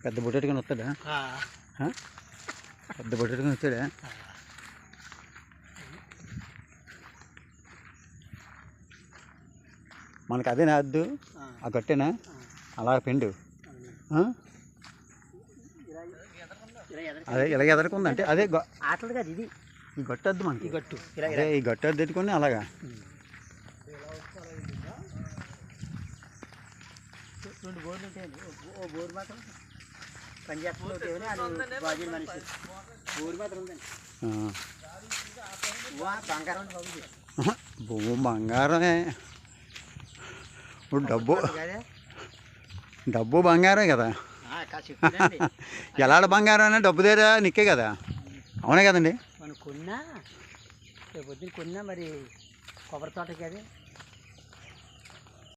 పెద్ద బొట్టెట్టుకొని వస్తాడా? పెద్ద బొట్టెట్టుకొని వచ్చాడా మనకి అదే నాద్దు ఆ. గట్టేనా? అలా పిండు. ఆ? అదే ఇలా ఎదరకుంది అంటే అదే గ- ఆటలు కాదు ఇది. ఈ గట్టద్దు మనకి. ఈ గట్టు. ఇలా అదే ఈ గట్టు అద్దె పెట్టుకొని అలాగా. రెండు బోర్లు ఉంటాయండి. ఓ బోర్ మాత్రం అది బాజీ మనిషి. మాత్రం ఉందండి. బంగారం భూమి బంగారమే. ఇప్పుడు డబ్బు? డబ్బు బంగారం కదా. ఎలాడ బంగారం అనే డబ్బు దగ్గర నిక్కే కదా. అవునే కదండి. మనం కొన్నా రేపు కొన్నా మరి కొబ్బరి తోటకి అది.